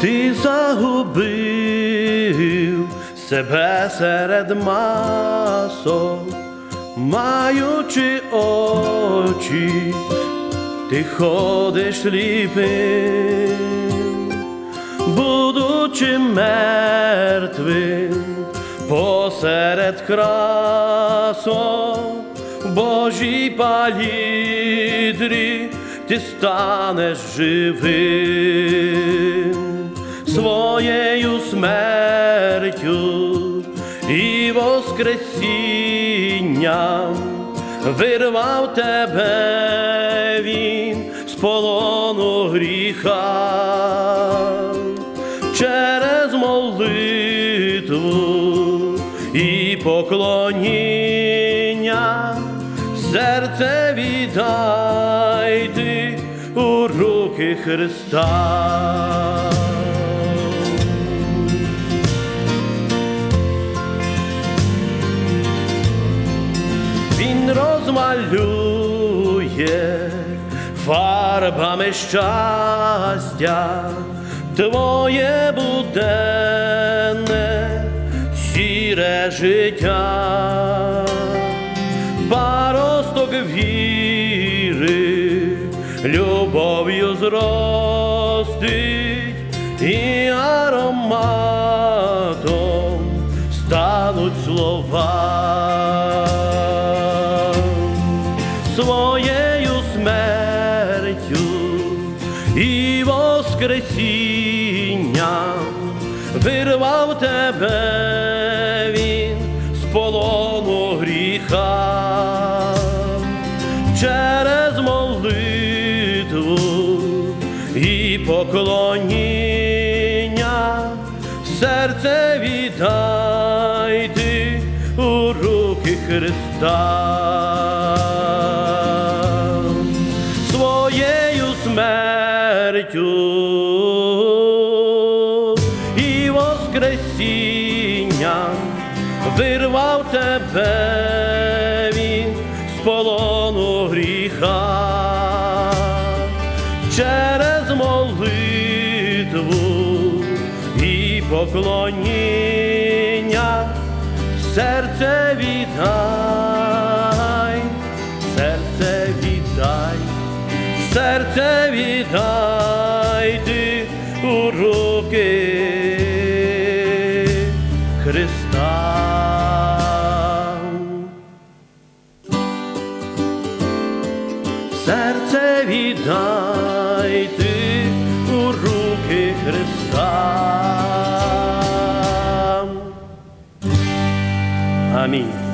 ти загубив себе серед масок, маючи очі, ти ходиш сліпим, будучи мертвим посеред красок, Божій палітрі ти станеш живим смертю і воскресінням вирвав тебе він з полону гріха через молитву і поклоніння серце віддай ти у руки Христа. Розмалює фарбами щастя, твоє буденне сіре життя, паросток віри, любов'ю зростить і ароматом стануть слова і воскресінням вирвав тебе він з полону гріха через молитву і поклоніння серце віддай ти у руки Христа. Смертю і воскресінням вирвав тебе він з полону гріха. Через молитву і поклоніння серце віддай, серце віддай, серце у руки Христа. Серце віддай ти у руки Христа. Амінь.